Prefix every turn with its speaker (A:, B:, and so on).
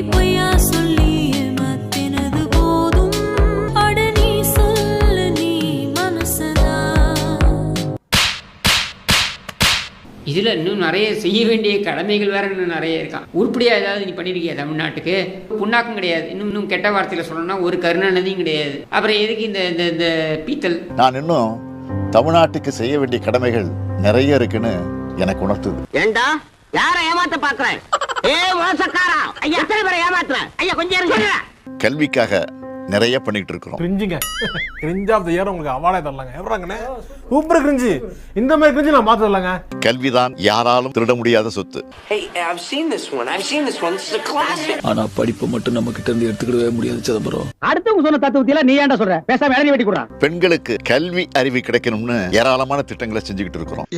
A: இதில் இன்னும் நிறைய செய்ய வேண்டிய கடமைகள் வேற இன்னும் நிறைய இருக்கான் உருப்படியா ஏதாவது நீ பண்ணிருக்கியா தமிழ்நாட்டுக்கு? புண்ணாக்கம் கிடையாது. இன்னும் இன்னும் கெட்ட வார்த்தையில சொல்லணும்னா ஒரு கருணாநிதியும் கிடையாது. அப்புறம் எதுக்கு இந்த இந்த இந்த பீத்தல்?
B: நான் இன்னும் தமிழ்நாட்டுக்கு செய்ய வேண்டிய கடமைகள் நிறைய இருக்குன்னு எனக்கு உணர்த்துது.
C: ஏண்டா? யாரை ஏமாத்த பாக்குறேன்? ஏ மோசக்காரா? ஐயா. எத்தனை பேரை ஏமாத்துறேன் ஐயா கொஞ்சம் இருங்க.
B: கல்விக்காக நிறைய பண்ணிட்டு இருக்கிறோம்.
D: கிரிஞ்சுங்க கிரிஞ்ச் ஆஃப் த இயர் உங்களுக்கு அவார்டே தரலாங்க. எவ்வளோங்கண்ணே சூப்பர் கிரிஞ்சு இந்த மாதிரி கிரிஞ்சு நான் பார்த்து தரலாங்க
B: கல்விதான் யாராலும் திருட முடியாத சொத்து.
E: Hey, I've seen this one. I've seen this one. This is a classic.
F: ஆனா படிப்பை மட்டும் நம்ம கிட்ட இருந்து எடுத்துக்கிடவே முடியாது சிதம்பரம்.
C: அடுத்தவங்க சொன்ன தத்துவத்தில நீ ஏன்டா சொல்ற? பேசாம இறங்கி வெட்டி கொடுறான்
B: பெண்களுக்கு கல்வி அறிவு கிடைக்கணும்னு ஏராளமான திட்டங்களை செஞ்சுக்கிட்டு இருக்கிறோம்.